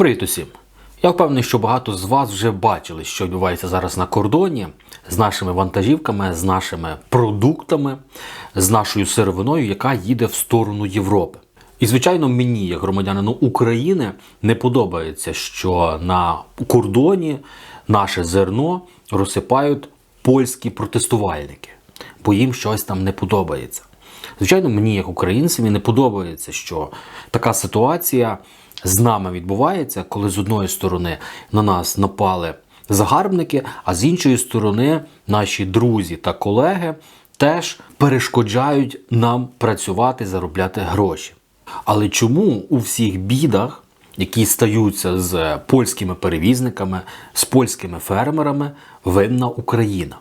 Привіт усім! Я впевнений, що багато з вас вже бачили, що відбувається зараз на кордоні з нашими вантажівками, з нашими продуктами, з нашою сировиною, яка їде в сторону Європи. І, звичайно, мені, як громадянину України, не подобається, що на кордоні наше зерно розсипають польські протестувальники, бо їм щось там не подобається. Звичайно, мені, як українцеві, не подобається, що така ситуація з нами відбувається, коли з одної сторони на нас напали загарбники, а з іншої сторони наші друзі та колеги теж перешкоджають нам працювати, заробляти гроші. Але чому у всіх бідах, які стаються з польськими перевізниками, з польськими фермерами, винна Україна?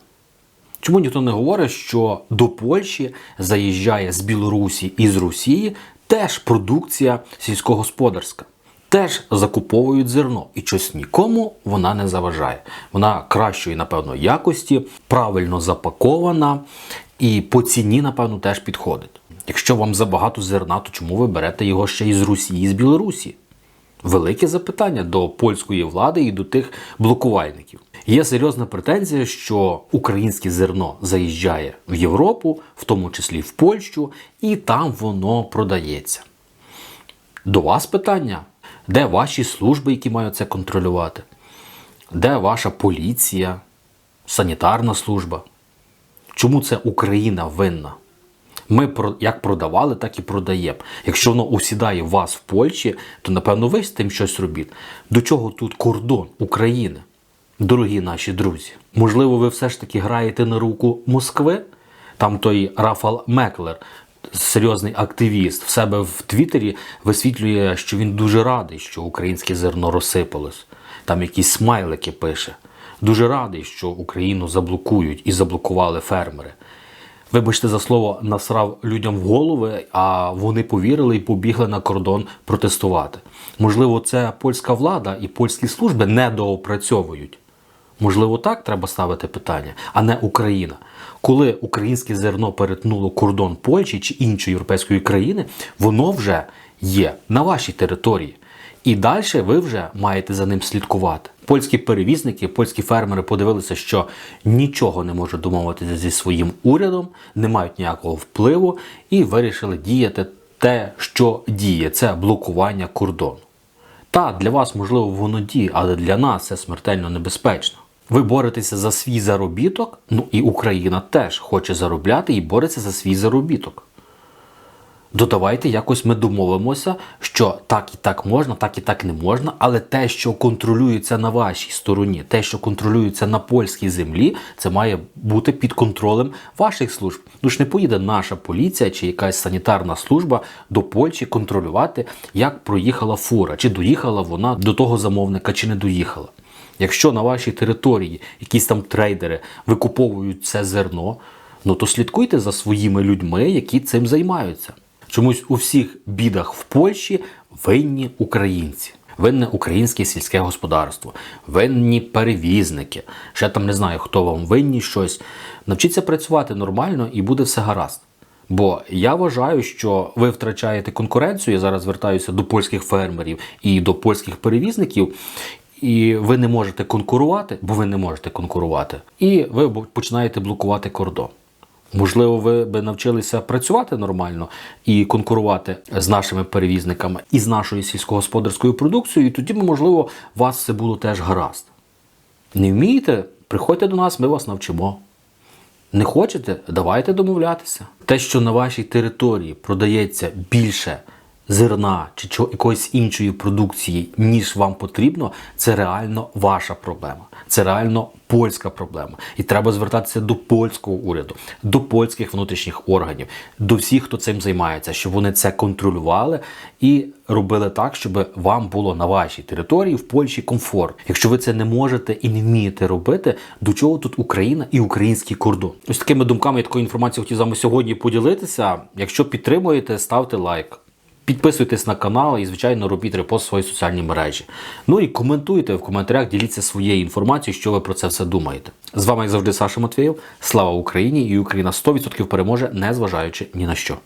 Чому ніхто не говорить, що до Польщі заїжджає з Білорусі і з Росії теж продукція сільськогосподарська? Теж закуповують зерно, і щось нікому вона не заважає. Вона кращої, напевно, якості, правильно запакована і по ціні, напевно, теж підходить. Якщо вам забагато зерна, то чому ви берете його ще із Росії, з Білорусі? Велике запитання до польської влади і до тих блокувальників. Є серйозна претензія, що українське зерно заїжджає в Європу, в тому числі в Польщу, і там воно продається. До вас питання: де ваші служби, які мають це контролювати? Де ваша поліція, санітарна служба? Чому це Україна винна? Ми як продавали, так і продаємо. Якщо воно усідає вас в Польщі, то напевно ви з тим щось робіть. До чого тут кордон України? Дорогі наші друзі, можливо, ви все ж таки граєте на руку Москви? Там той Рафал Меклер, серйозний активіст, в себе в Твіттері висвітлює, що він дуже радий, що українське зерно розсипалось. Там якісь смайлики пише. Дуже радий, що Україну заблокують і заблокували фермери. Вибачте за слово, насрав людям в голови, а вони повірили і побігли на кордон протестувати. Можливо, це польська влада і польські служби недоопрацьовують. Можливо, так треба ставити питання, а не Україна. Коли українське зерно перетнуло кордон Польщі чи іншої європейської країни, воно вже є на вашій території. І далі ви вже маєте за ним слідкувати. Польські перевізники, польські фермери подивилися, що нічого не можуть домовитися зі своїм урядом, не мають ніякого впливу і вирішили діяти те, що діє це блокування кордону. Та для вас, можливо, воно діє, але для нас це смертельно небезпечно. Ви боретеся за свій заробіток, ну і Україна теж хоче заробляти і бореться за свій заробіток. Додавайте, якось ми домовимося, що так і так можна, так і так не можна, але те, що контролюється на вашій стороні, те, що контролюється на польській землі, це має бути під контролем ваших служб. Ну ж не поїде наша поліція чи якась санітарна служба до Польщі контролювати, як проїхала фура, чи доїхала вона до того замовника, чи не доїхала. Якщо на вашій території якісь там трейдери викуповують це зерно, ну то слідкуйте за своїми людьми, які цим займаються. Чомусь у всіх бідах в Польщі винні українці. Винне українське сільське господарство, винні перевізники. Ще там не знаю, хто вам винні щось. Навчіться працювати нормально і буде все гаразд. Бо я вважаю, що ви втрачаєте конкуренцію. Я зараз звертаюся до польських фермерів і до польських перевізників. І ви не можете конкурувати, бо ви не можете конкурувати. І ви починаєте блокувати кордон. Можливо, ви би навчилися працювати нормально і конкурувати з нашими перевізниками і з нашою сільськогосподарською продукцією, і тоді, б, можливо, у вас все було теж гаразд. Не вмієте? Приходьте до нас, ми вас навчимо. Не хочете? Давайте домовлятися. Те, що на вашій території продається більше зерна чи чого- якоїсь іншої продукції, ніж вам потрібно, це реально ваша проблема. Це реально польська проблема. І треба звертатися до польського уряду, до польських внутрішніх органів, до всіх, хто цим займається, щоб вони це контролювали і робили так, щоб вам було на вашій території в Польщі комфорт. Якщо ви це не можете і не вмієте робити, до чого тут Україна і український кордон? Ось такими думками я такою інформацією хотів з вами сьогодні поділитися. Якщо підтримуєте, ставте лайк. Підписуйтесь на канал і, звичайно, робіть репост в свої соціальні мережі. Ну і коментуйте в коментарях, діліться своєю інформацією, що ви про це все думаєте. З вами, як завжди, Саша Матвєєв. Слава Україні! І Україна 100% переможе, незважаючи ні на що.